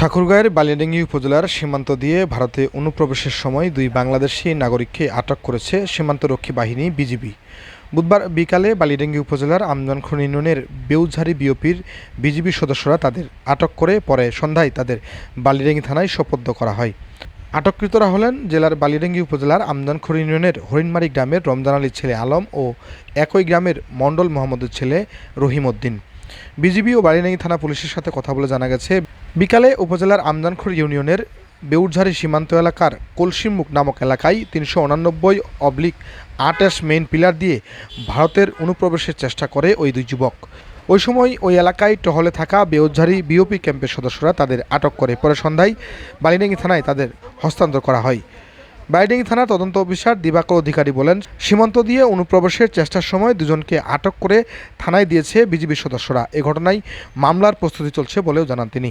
ঠাকুরগাঁয়ের বালিয়াডাঙ্গি উপজেলার সীমান্ত দিয়ে ভারতে অনুপ্রবেশের সময় দুই বাংলাদেশি নাগরিককে আটক করেছে সীমান্তরক্ষী বাহিনী, বিজিবি। বুধবার বিকালে বালিডাঙ্গি উপজেলার আমজানখন ইউনিয়নের বেউঝারি বিওপির বিজিবি সদস্যরা তাদের আটক করে পরে সন্ধ্যায় তাদের বালিডাঙ্গি থানায় সোপর্দ করা হয়। আটককৃতরা হলেন জেলার বালিডাঙ্গি উপজেলার আমজানখর ইউনিয়নের হরিণমারি গ্রামের রমজান আলীর ছেলে আলম ও একই গ্রামের মণ্ডল মোহাম্মদের ছেলে রহিম উদ্দিন বিজিবি ও বালিডাঙ্গি থানা পুলিশের সাথে কথা বলে জানা গেছে, বিকালে উপজেলার আমজানখর ইউনিয়নের বেউরঝারি সীমান্ত এলাকার কলসিমুখ নামক এলাকায় তিনশো উনানব্বই অবলিক আটাশ মেইন পিলার দিয়ে ভারতের অনুপ্রবেশের চেষ্টা করে ওই দুই যুবক। ওই সময় ওই এলাকায় টহলে থাকা বেউঝারি বিওপি ক্যাম্পের সদস্যরা তাদের আটক করে। পরে সন্ধ্যায় বালিডাঙ্গি থানায় তাদের হস্তান্তর করা হয়। বাইডিং থানা তদন্ত অফিসার দিবাকর অধিকারী বলেন, সীমান্ত দিয়ে অনুপ্রবেশের চেষ্টার সময় দুজনকে আটক করে থানায় দিয়েছে বিজিবির সদস্যরা। এ ঘটনায় মামলার প্রস্তুতি চলছে বলেও জানান তিনি।